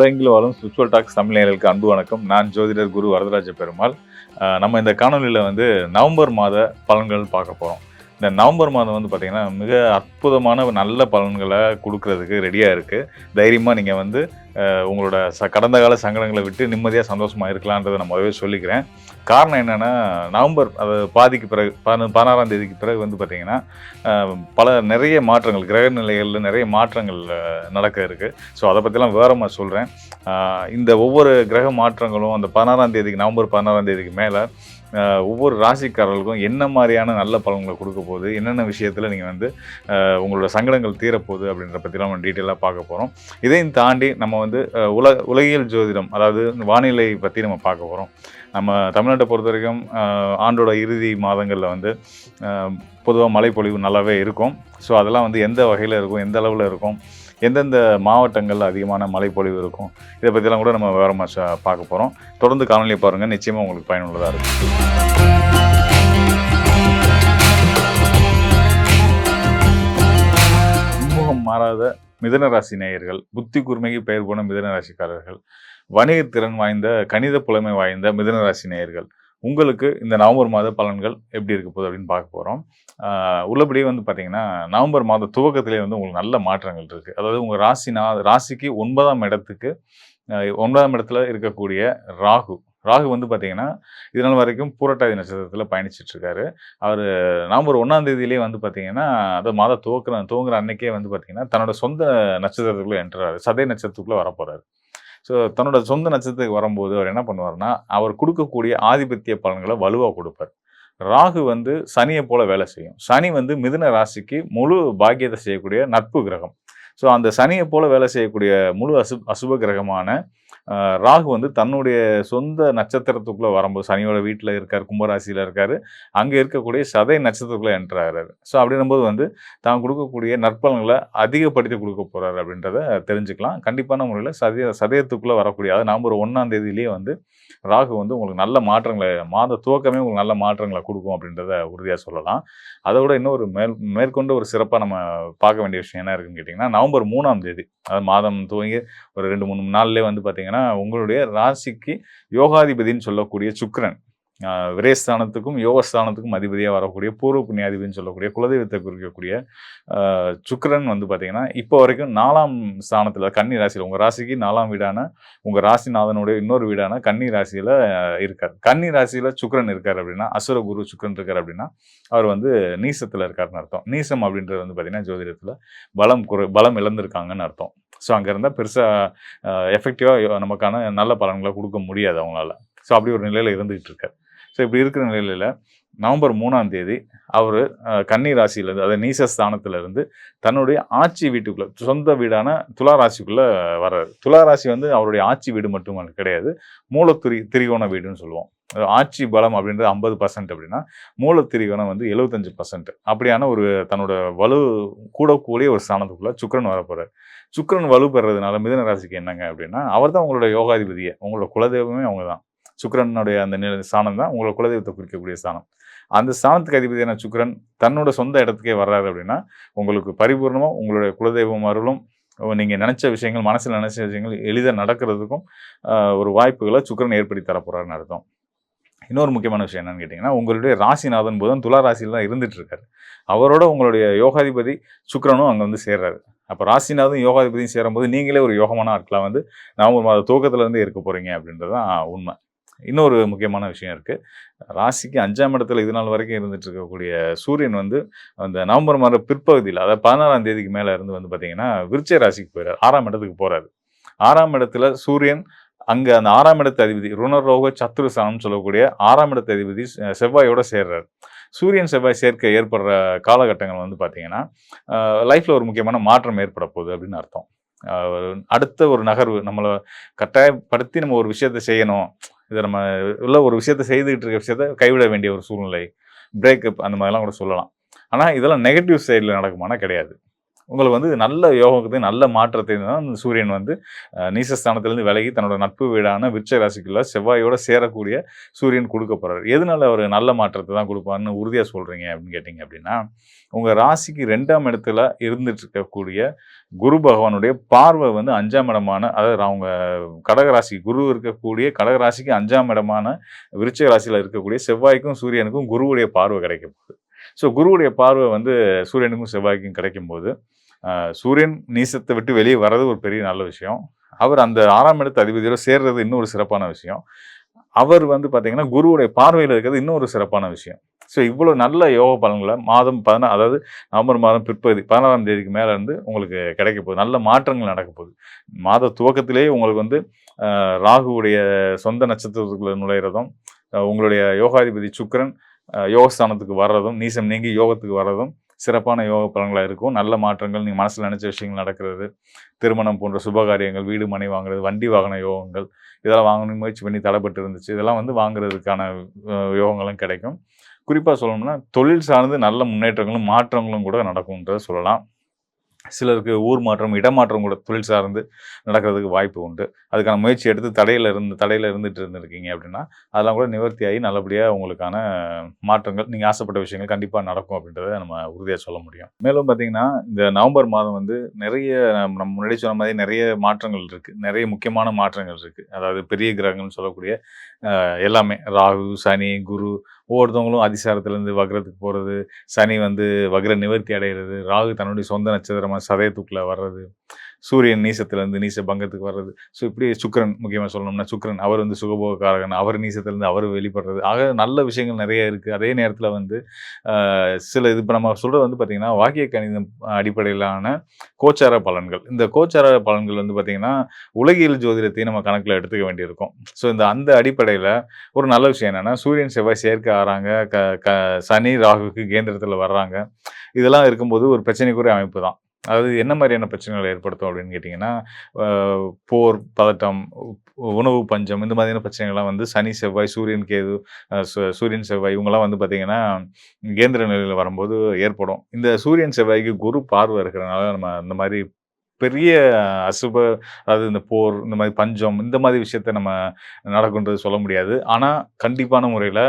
உலகெங்கிலும் வரும் spiritual tax தமிழர்களுக்கு அன்பு வணக்கம். நான் ஜோதிடர் குரு வரதராஜ பெருமாள். நம்ம இந்த காணொலியில் வந்து நவம்பர் மாத பலன்கள் பார்க்க போகிறோம் இந்த நவம்பர் மாதம் வந்து பார்த்திங்கன்னா மிக அற்புதமான நல்ல பலன்களை கொடுக்கறதுக்கு ரெடியாக இருக்குது தைரியமாக நீங்கள் வந்து உங்களோட ச கடந்த கால சங்கடங்களை விட்டு நிம்மதியாக சந்தோஷமாக இருக்கலான்றதை நான் முதவே சொல்லிக்கிறேன். காரணம் என்னென்னா நவம்பர் அது பாதிக்கு பிறகு பதின பதினாறாம் தேதிக்கு பிறகு வந்து பார்த்திங்கன்னா பல நிறைய மாற்றங்கள் கிரக நிலைகளில் நிறைய மாற்றங்கள் நடக்க இருக்குது ஸோ அதை பற்றிலாம் விவரமாக சொல்கிறேன் இந்த ஒவ்வொரு கிரக மாற்றங்களும் அந்த பதினாறாம் தேதிக்கு நவம்பர் பதினாறாம் தேதிக்கு மேலே ஒவ்வொரு ராசிக்காரர்களுக்கும் என்ன மாதிரியான நல்ல பலன்களை கொடுக்க போகுது? என்னென்ன விஷயத்தில் நீங்கள் வந்து உங்களோட சங்கடங்கள் தீரப்போகுது அப்படின்ற பற்றிலாம் நம்ம டீட்டெயிலாக பார்க்க போகிறோம் இதையும் தாண்டி நம்ம வந்து உல உலகியல் ஜோதிடம் அதாவது வானிலை பற்றி நம்ம பார்க்க போகிறோம் நம்ம தமிழ்நாட்டை பொறுத்த வரைக்கும் ஆண்டோட இறுதி மாதங்களில் வந்து பொதுவாக மழைப்பொழிவு நல்லாவே இருக்கும். ஸோ அதெல்லாம் வந்து எந்த வகையில் இருக்கும்? எந்த அளவில் இருக்கும்? எந்தெந்த மாவட்டங்களில் அதிகமான மழைப்பொழிவு இருக்கும் இதை பற்றிலாம் கூட நம்ம விவரமாக பார்க்க போகிறோம் தொடர்ந்து காணொலியை பாருங்கள் நிச்சயமாக உங்களுக்கு பயனுள்ளதாக இருக்கும். மாறாத மிதன ராசி நேயர்கள் புத்தி கூர்மைக்கு பெயர் போன மிதன ராசிக்காரர்கள் வணிகத்திறன் வாய்ந்த கணித புலமை வாய்ந்த மிதன ராசி நேயர்கள் உங்களுக்கு இந்த நவம்பர் மாத பலன்கள் எப்படி இருக்க போகுது அப்படின்னு பார்க்க போகிறோம் உள்ளபடியே வந்து பார்த்தீங்கன்னா நவம்பர் மாத துவக்கத்திலே வந்து உங்களுக்கு நல்ல மாற்றங்கள் இருக்குது அதாவது உங்கள் ராசினா ராசிக்கு ஒன்பதாம் இடத்துக்கு ஒன்பதாம் இடத்துல இருக்கக்கூடிய ராகு. ராகு வந்து பார்த்தீங்கன்னா இதனால் வரைக்கும் பூரட்டாதி நட்சத்திரத்தில் பயணிச்சிட்ருக்காரு. அவர் நவம்பர் ஒன்றாம் தேதியிலே வந்து பார்த்தீங்கன்னா அதை மாத துவக்கிற துவங்குற அன்னைக்கே வந்து பார்த்தீங்கன்னா தன்னோட சொந்த நட்சத்திரத்துக்குள்ளே என்ட்ராரு சதய நட்சத்திரத்துக்குள்ளே வரப்போகிறார் ஸோ தன்னோட சொந்த நட்சத்திரத்துக்கு வரும்போது அவர் என்ன பண்ணுவார்னா அவர் கொடுக்கக்கூடிய ஆதிபத்திய பலன்களை வலுவாக கொடுப்பார். ராகு வந்து சனியை போல வேலை செய்யும். சனி வந்து மிதுன ராசிக்கு முழு பாக்கியத்தை செய்யக்கூடிய நட்பு கிரகம். ஸோ அந்த சனியை போல வேலை செய்யக்கூடிய முழு அசு அசுப கிரகமான ராகு வந்து தன்னுடைய சொந்த நட்சத்திரத்துக்குள்ளே வரும்போது சனியோட வீட்டில் இருக்கார் கும்பராசியில் இருக்கார் அங்கே இருக்கக்கூடிய சதை நட்சத்திரத்துக்குள்ளே என்ட்ராகிறாரு ஸோ அப்படின்னும்போது வந்து தான் கொடுக்கக்கூடிய நற்பலன்களை அதிகப்படுத்தி கொடுக்க போகிறாரு அப்படின்றத தெரிஞ்சுக்கலாம். கண்டிப்பான முறையில் சதய சதயத்துக்குள்ளே வரக்கூடிய அதாவது நவம்பர் ஒன்றாம் தேதியிலேயே வந்து ராகு வந்து உங்களுக்கு நல்ல மாற்றங்களை மாத துவக்கமே உங்களுக்கு நல்ல மாற்றங்களை கொடுக்கும் அப்படின்றத உறுதியாக சொல்லலாம். அதை விட இன்னொரு மேல் மேற்கொண்டு ஒரு சிறப்பாக நம்ம பார்க்க வேண்டிய விஷயம் என்ன இருக்குன்னு கேட்டிங்கன்னா நவம்பர் மூணாம் தேதி அதாவது மாதம் துவங்கி ஒரு ரெண்டு மூணு நாள்லேயே வந்து பார்த்தீங்கன்னா உங்களுடைய ராசிக்கு யோகாதிபதின்னு சொல்லக்கூடிய சுக்கரன். விரேஸ்தானத்துக்கும் யோகஸ்தானத்துக்கும் அதிபதியாக வரக்கூடிய பூர்வ புண்ணியாதிபதினு சொல்லக்கூடிய குலதெய்வத்தை குறிக்கக்கூடிய சுக்கரன் வந்து பார்த்தீங்கன்னா இப்போ வரைக்கும் நாலாம் ஸ்தானத்தில் கன்னி ராசியில் உங்கள் ராசிக்கு நாலாம் வீடான உங்கள் ராசிநாதனுடைய இன்னொரு வீடான கன்னி ராசியில் இருக்கார். கன்னி ராசியில் சுக்கிரன் இருக்கார் அப்படின்னா அசுர குரு சுக்கிரன் இருக்கார் அப்படின்னா அவர் வந்து நீசத்தில் இருக்காருன்னு அர்த்தம். நீசம் அப்படின்றது வந்து பார்த்தீங்கன்னா ஜோதிடத்தில் பலம் குறை பலம் இழந்திருக்காங்கன்னு அர்த்தம். ஸோ அங்கே இருந்தால் பெருசாக எஃபெக்டிவாக நமக்கான நல்ல பலன்களை கொடுக்க முடியாது அவங்களால. ஸோ அப்படி ஒரு நிலையில் இருந்துகிட்டு இருக்கார் ஸோ இப்படி இருக்கிற நிலையில் நவம்பர் மூணாம் தேதி அவர் கன்னி ராசியிலேருந்து அதாவது நீச ஸ்தானத்திலிருந்து தன்னுடைய ஆட்சி வீட்டுக்குள்ளே சொந்த வீடான துலா ராசிக்குள்ளே வர்றாரு. துலா ராசி வந்து அவருடைய ஆட்சி வீடு மட்டும் கிடையாது. மூலத்துரி திரிகோண வீடுன்னு சொல்லுவோம். ஆட்சி பலம் அப்படின்றது ஐம்பது பர்சன்ட் அப்படின்னா மூலத்திரிகோணம் வந்து எழுபத்தஞ்சு பர்சன்ட் அப்படியான ஒரு தன்னோட வலு கூடக்கூடிய ஒரு ஸ்தானத்துக்குள்ள சுக்கிரன் வரப்போறாரு சுக்கிரன் வலு பெறதுனால மிதன ராசிக்கு என்னங்க அப்படின்னா அவர் தான் உங்களோட யோகாதிபதியை. உங்களோட குலதெய்வமே அவங்க தான் சுக்கிரனுடைய அந்த நில ஸ்தானம் தான் உங்களோட குலதெய்வத்தை குறிக்கக்கூடிய ஸ்தானம். அந்த ஸ்தானத்துக்கு அதிபதியான சுக்கரன் தன்னோட சொந்த இடத்துக்கே வர்றாரு அப்படின்னா உங்களுக்கு பரிபூர்ணமாக உங்களுடைய குலதெய்வம் அருளும் நீங்கள் நினச்ச விஷயங்கள் மனசில் நினச்ச விஷயங்கள் எளிதாக நடக்கிறதுக்கும் ஒரு வாய்ப்புகளை சுக்கரன் ஏற்படுத்தி தரப்போகிறாருன்னு அர்த்தம். இன்னொரு முக்கியமான விஷயம் என்னன்னு கேட்டிங்கன்னா உங்களுடைய ராசிநாதன் புதன் துலா ராசியில் தான் இருந்துட்டுருக்காரு. அவரோட உங்களுடைய யோகாதிபதி சுக்கரனும் அங்கே வந்து சேர்றாரு. அப்போ ராசிநாதன் யோகாதிபதியும் சேரும்போது நீங்களே ஒரு யோகமான ஆட்களாக வந்து நவம்பர் மாத தூக்கத்தில் இருந்து இருக்க போகிறீங்க அப்படின்றது தான் உண்மை. இன்னொரு முக்கியமான விஷயம் இருக்குது ராசிக்கு அஞ்சாம் இடத்துல இது நாள் வரைக்கும் இருந்துட்டு இருக்கக்கூடிய சூரியன் வந்து அந்த நவம்பர் மாத பிற்பகுதியில் அதாவது பதினாறாம் தேதிக்கு மேலே இருந்து வந்து பார்த்தீங்கன்னா விருச்சை ராசிக்கு போயிறாரு. ஆறாம் இடத்துக்கு போகிறாரு ஆறாம் இடத்துல சூரியன் அங்கே அந்த ஆறாம் இடத்து அதிபதி ருணரோக சத்துருசானம் சொல்லக்கூடிய ஆறாம் இடத்து அதிபதி செவ்வாயோட சேர்றாரு. சூரியன் செவ்வாய் சேர்க்கை ஏற்படுற காலகட்டங்கள் வந்து பார்த்தீங்கன்னா லைஃப்பில் ஒரு முக்கியமான மாற்றம் ஏற்பட போகுது அப்படின்னு அர்த்தம். அடுத்த ஒரு நகர்வு நம்மளை கட்டாயப்படுத்தி நம்ம ஒரு விஷயத்தை செய்யணும். இதை நம்ம உள்ள ஒரு விஷயத்தை செய்துக்கிட்டு இருக்க விஷயத்த கைவிட வேண்டிய ஒரு சூழ்நிலை பிரேக்கப் அந்த மாதிரிலாம் கூட சொல்லலாம். ஆனால் இதெல்லாம் நெகட்டிவ் சைடில் நடக்குமானா கிடையாது. உங்களுக்கு வந்து நல்ல யோகத்தையும் நல்ல மாற்றத்தையும் தான் இந்த சூரியன் வந்து நீசஸ்தானத்திலேருந்து விலகி தன்னோட நட்பு வீடான விருச்ச ராசிக்குள்ள செவ்வாயோட சேரக்கூடிய சூரியன் கொடுக்க போகிறார் எதனால அவர் நல்ல மாற்றத்தை தான் கொடுப்பாருன்னு உறுதியாக சொல்கிறீங்க அப்படின்னு கேட்டிங்க அப்படின்னா உங்கள் ராசிக்கு ரெண்டாம் இடத்துல இருந்துட்டு இருக்கக்கூடிய குரு பகவானுடைய பார்வை வந்து அஞ்சாம் இடமான அதாவது அவங்க கடகராசி குரு இருக்கக்கூடிய கடகராசிக்கு அஞ்சாம் இடமான விருச்சிக ராசியில் இருக்கக்கூடிய செவ்வாய்க்கும் சூரியனுக்கும் குருவுடைய பார்வை கிடைக்க போகுது. ஸோ குருவுடைய பார்வை வந்து சூரியனுக்கும் செவ்வாய்க்கும் கிடைக்கும் போது சூரியன் நீசத்தை விட்டு வெளியே வர்றது ஒரு பெரிய நல்ல விஷயம். அவர் அந்த ஆறாம் இடத்து அதிபதியோட சேர்றது இன்னொரு சிறப்பான விஷயம். அவர் வந்து பார்த்தீங்கன்னா குருவுடைய பார்வையில் இருக்கிறது இன்னொரு சிறப்பான விஷயம். ஸோ இவ்வளோ நல்ல யோக பலன்களை மாதம் பதினா அதாவது நவம்பர் மாதம் பிற்பகுதி பதினாறாம் தேதிக்கு மேலே இருந்து உங்களுக்கு கிடைக்க போகுது. நல்ல மாற்றங்கள் நடக்க போகுது. மாத துவக்கத்திலேயே உங்களுக்கு வந்து ராகுவுடைய சொந்த நட்சத்திரத்துக்குள்ள நுழையிறதும் உங்களுடைய யோகாதிபதி சுக்கரன் யோகஸ்தானத்துக்கு வர்றதும் நீசம் நீங்கி யோகத்துக்கு வர்றதும் சிறப்பான யோக பலன்களாக இருக்கும். நல்ல மாற்றங்கள் நீங்கள் மனசில் நினச்ச விஷயங்கள் நடக்கிறது திருமணம் போன்ற சுபகாரியங்கள் வீடு மனை வாங்குறது வண்டி வாகன யோகங்கள் இதெல்லாம் வாங்கணும் முயற்சி பண்ணி தடைப்பட்டு இருந்துச்சு இதெல்லாம் வந்து வாங்குறதுக்கான யோகங்களும் கிடைக்கும். குறிப்பாக சொல்லணும்னா தொழில் சார்ந்து நல்ல முன்னேற்றங்களும் மாற்றங்களும் கூட நடக்கும்ன்றதை சொல்லலாம். சிலருக்கு ஊர் மாற்றம் இடமாற்றம் கூட தொழில் சார்ந்து நடக்கிறதுக்கு வாய்ப்பு உண்டு. அதுக்கான முயற்சி எடுத்து தடையில் இருந்து தடையில் இருந்துட்டு இருந்திருக்கீங்க அப்படின்னா அதெல்லாம் கூட நிவர்த்தி ஆகி நல்லபடியாக உங்களுக்கான மாற்றங்கள் நீங்கள் ஆசைப்பட்ட விஷயங்கள் கண்டிப்பாக நடக்கும் அப்படின்றத நம்ம உறுதியாக சொல்ல முடியும். மேலும் பார்த்தீங்கன்னா இந்த நவம்பர் மாதம் வந்து நிறைய நம்ம முன்னாடி சொன்ன மாதிரி நிறைய மாற்றங்கள் இருக்குது நிறைய முக்கியமான மாற்றங்கள் இருக்குது அதாவது பெரிய கிரகங்கள்னு சொல்லக்கூடிய எல்லாமே. ராகு சனி குரு ஒவ்வொருத்தவங்களும் அதிசாரத்துலேருந்து வக்ரத்துக்கு போகிறது சனி வந்து வக்ர நிவர்த்தி அடைகிறது ராகு தன்னுடைய சொந்த நட்சத்திரமாக சதயத்துக்குள்ளே வர்றது. சூரியன் நீசத்துலேருந்து நீச பங்கத்துக்கு வர்றது. ஸோ இப்படி சுக்ரன் முக்கியமாக சொல்லணும்னா சுக்ரன் அவர் வந்து சுகபோகக்காரகன். அவர் நீசத்துலேருந்து அவர் வெளிப்படுறது. ஆக நல்ல விஷயங்கள் நிறைய இருக்குது அதே நேரத்தில் வந்து சில இது இப்போ நம்ம சொல்கிறது வந்து பார்த்திங்கன்னா வாக்கிய கணிதம் அடிப்படையிலான கோச்சார பலன்கள். இந்த கோச்சார பலன்கள் வந்து பார்த்திங்கன்னா உலகியல் ஜோதிடத்தையும் நம்ம கணக்கில் எடுத்துக்க வேண்டியிருக்கும். ஸோ இந்த அந்த அடிப்படையில் ஒரு நல்ல விஷயம் என்னென்னா சூரியன் செவ்வாய் சேர்க்க ஆறாங்க. க க சனி ராகுக்கு கேந்திரத்தில் வர்றாங்க. இதெல்லாம் இருக்கும்போது ஒரு பிரச்சனைக்குரிய அமைப்பு தான். அதாவது என்ன மாதிரியான பிரச்சனைகளை ஏற்படுத்தும் அப்படின்னு கேட்டிங்கன்னா போர் பதட்டம் உணவு பஞ்சம் இந்த மாதிரியான பிரச்சனைகள்லாம் வந்து சனி செவ்வாய் சூரியன் கேது சு- சூரியன் செவ்வாய் இவங்கெல்லாம் வந்து பார்த்திங்கன்னா கேந்திர நிலையில் வரும்போது ஏற்படும். இந்த சூரியன் செவ்வாய்க்கு குரு பார்வை இருக்கிறனால நம்ம இந்த மாதிரி பெரிய அசுப அதாவது இந்த போர் இந்த மாதிரி பஞ்சம் இந்த மாதிரி விஷயத்த நம்ம நடக்குன்றது சொல்ல முடியாது. ஆனால் கண்டிப்பான முறையில்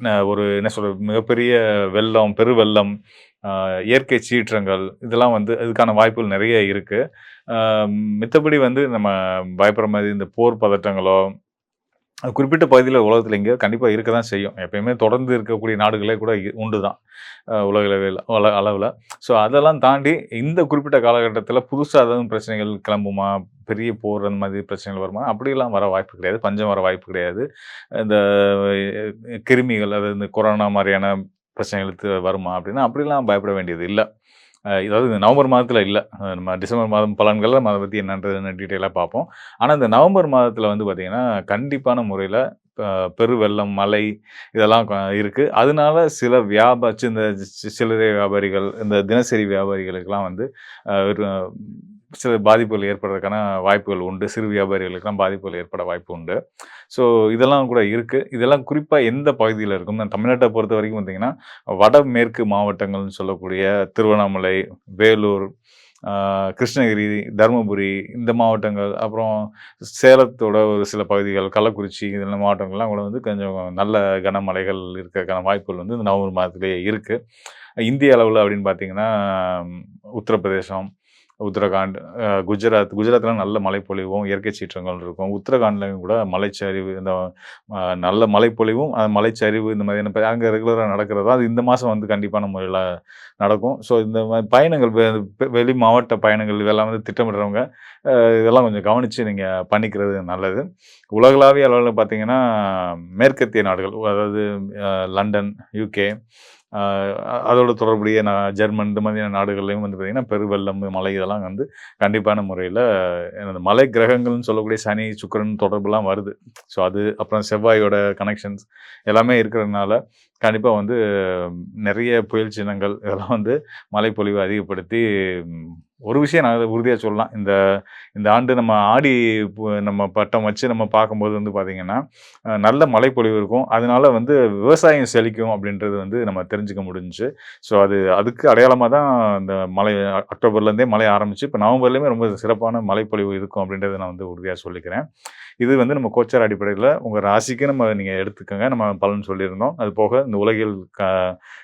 ஒரு என்ன சொல்கிறது மிகப்பெரிய வெள்ளம் பெருவெள்ளம் வெள்ளம் இயற்கை சீற்றங்கள் இதெல்லாம் வந்து இதுக்கான வாய்ப்புகள் நிறைய இருக்குது மித்தபடி வந்து நம்ம பயப்படுற மாதிரி இந்த போர் பதட்டங்களோ குறிப்பிட்ட பகுதியில் உலகத்தில் எங்கேயோ கண்டிப்பாக இருக்க தான் செய்யும். எப்பயுமே தொடர்ந்து இருக்கக்கூடிய நாடுகளே கூட உண்டு தான் அஹ் உலக அளவில் உல அளவில். ஸோ அதெல்லாம் தாண்டி இந்த குறிப்பிட்ட காலகட்டத்தில் புதுசாக ஏதாவது பிரச்சனைகள் கிளம்புமா? பெரிய போர் அந்த மாதிரி பிரச்சனைகள் வருமா? அப்படிலாம் வர வாய்ப்பு கிடையாது. பஞ்சம் வர வாய்ப்பு கிடையாது. இந்த கிருமிகள் அதாவது இந்த கொரோனா மாதிரியான பிரச்சனைகளுக்கு வருமா அப்படின்னா அப்படிலாம் பயப்பட வேண்டியது இல்லை. அதாவது இந்த நவம்பர் மாதத்தில் இல்லை. நம்ம டிசம்பர் மாதம் பலன்களில் அதை பற்றி என்னன்றதுன்னு டீட்டெயிலாக பார்ப்போம். ஆனால் இந்த நவம்பர் மாதத்தில் வந்து பார்த்திங்கன்னா கண்டிப்பான முறையில் பெரு வெள்ளம் இதெல்லாம் க- அதனால சில வியாபார இந்த சி- சில்லறை வியாபாரிகள் இந்த தினசரி வியாபாரிகளுக்கெல்லாம் வந்து சில பாதிப்புகள் ஏற்படுறதுக்கான வாய்ப்புகள் உண்டு. சிறு வியாபாரிகளுக்கெல்லாம் பாதிப்புகள் ஏற்பட வாய்ப்பு உண்டு. ஸோ இதெல்லாம் கூட இருக்குது இதெல்லாம் குறிப்பாக எந்த பகுதியில் இருக்கும் தமிழ்நாட்டை பொறுத்த வரைக்கும் பார்த்தீங்கன்னா வடமேற்கு மாவட்டங்கள்னு சொல்லக்கூடிய திருவண்ணாமலை வேலூர் கிருஷ்ணகிரி தருமபுரி இந்த மாவட்டங்கள் அப்புறம் சேலத்தோட ஒரு சில பகுதிகள் கள்ளக்குறிச்சி இந்த மாவட்டங்கள்லாம் கூட வந்து கொஞ்சம் நல்ல கனமழைகள் இருக்கிறதுக்கான வாய்ப்புகள் வந்து இந்த நவம்பர் மாதத்துலேயே இருக்குது இந்திய அளவில் அப்படின்னு பார்த்தீங்கன்னா உத்தரப்பிரதேசம் உத்தரகாண்ட் குஜராத் குஜராத்லாம் நல்ல மழைப்பொழிவும் இயற்கை சீற்றங்கள் இருக்கும். உத்தரகாண்ட்லையும் கூட மலைச்சரிவு இந்த நல்ல மலைப்பொழிவும் அந்த மலைச்சரிவு இந்த மாதிரியான ப- அங்கே ரெகுலராக நடக்கிறதா அது இந்த மாதம் வந்து கண்டிப்பான முறையில் நடக்கும். ஸோ இந்த மாதிரி பயணங்கள் வெளி மாவட்ட பயணங்கள் இதெல்லாம் வந்து திட்டமிடுறவங்க இதெல்லாம் கொஞ்சம் கவனித்து நீங்கள் பண்ணிக்கிறது நல்லது. உலகளாவிய அளவில் பார்த்தீங்கன்னா மேற்கத்திய நாடுகள் அதாவது லண்டன் யூகே அதோட தொடர்புடைய நான் ஜெர்மன் இந்த மாதிரியான நாடுகள்லையும் வந்து பார்த்திங்கன்னா பெருவெள்ளம் மலை இதெல்லாம் வந்து கண்டிப்பான முறையில் எனது மலை கிரகங்கள்னு சொல்லக்கூடிய சனி சுக்கிரன் தொடர்புலாம் வருது. ஸோ அது அப்புறம் செவ்வாயோட கனெக்ஷன்ஸ் எல்லாமே இருக்கிறதுனால கண்டிப்பாக வந்து நிறைய புயல் சின்னங்கள் இதெல்லாம் வந்து மழைப்பொழிவை அதிகப்படுத்தி ஒரு விஷயம் நான் உறுதியாக சொல்லலாம். இந்த இந்த ஆண்டு நம்ம ஆடி நம்ம பட்டம் வச்சு நம்ம பார்க்கும்போது வந்து பார்த்திங்கன்னா நல்ல மழைப்பொழிவு இருக்கும். அதனால வந்து விவசாயம் செழிக்கும் அப்படின்றது வந்து நம்ம தெரிஞ்சுக்க முடிஞ்சுச்சு. ஸோ அது அதுக்கு அடையாளமாக தான் இந்த மழை அக்டோபர்லேருந்தே மழை ஆரம்பிச்சு இப்போ நவம்பர்லேயுமே ரொம்ப சிறப்பான மழைப்பொழிவு இருக்கும் அப்படின்றத நான் வந்து உறுதியாக சொல்லிக்கிறேன். இது வந்து நம்ம கோச்சார் அடிப்படையில் உங்கள் ராசிக்கு நம்ம நீங்கள் எடுத்துக்கோங்க. நம்ம பலன் சொல்லியிருந்தோம். அது போக இந்த உலகில் க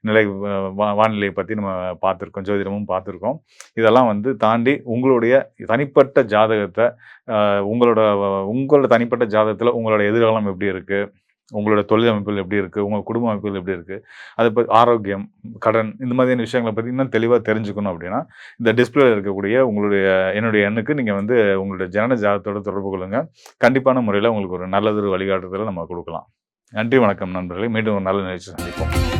நிலை வா- வானிலையை பற்றி நம்ம பார்த்துருக்கோம். ஜோதிடமும் பார்த்துருக்கோம். இதெல்லாம் வந்து தாண்டி உங்களுடைய தனிப்பட்ட ஜாதகத்தை உங்களோட உங்களோட தனிப்பட்ட ஜாதகத்தில் உங்களோட எதிர்காலம் எப்படி இருக்குது உங்களோட தொழில் அமைப்புகள் எப்படி இருக்குது உங்கள் குடும்ப அமைப்புகள் எப்படி இருக்குது அதை பற்றி ஆரோக்கியம் கடன் இந்த மாதிரியான விஷயங்களை பற்றி இன்னும் தெளிவாக தெரிஞ்சுக்கணும் அப்படின்னா இந்த டிஸ்பிளேல இருக்கக்கூடிய உங்களுடைய என்னுடைய எண்ணுக்கு நீங்கள் வந்து உங்களுடைய ஜனன ஜாதகத்தோட தொடர்பு கொள்ளுங்க. கண்டிப்பான முறையில் உங்களுக்கு ஒரு நல்லதொரு வழிகாட்டுதலை நம்ம கொடுக்கலாம். நன்றி வணக்கம் நண்பர்களே. மீண்டும் ஒரு நல்ல நிகழ்ச்சி சந்திப்போம்.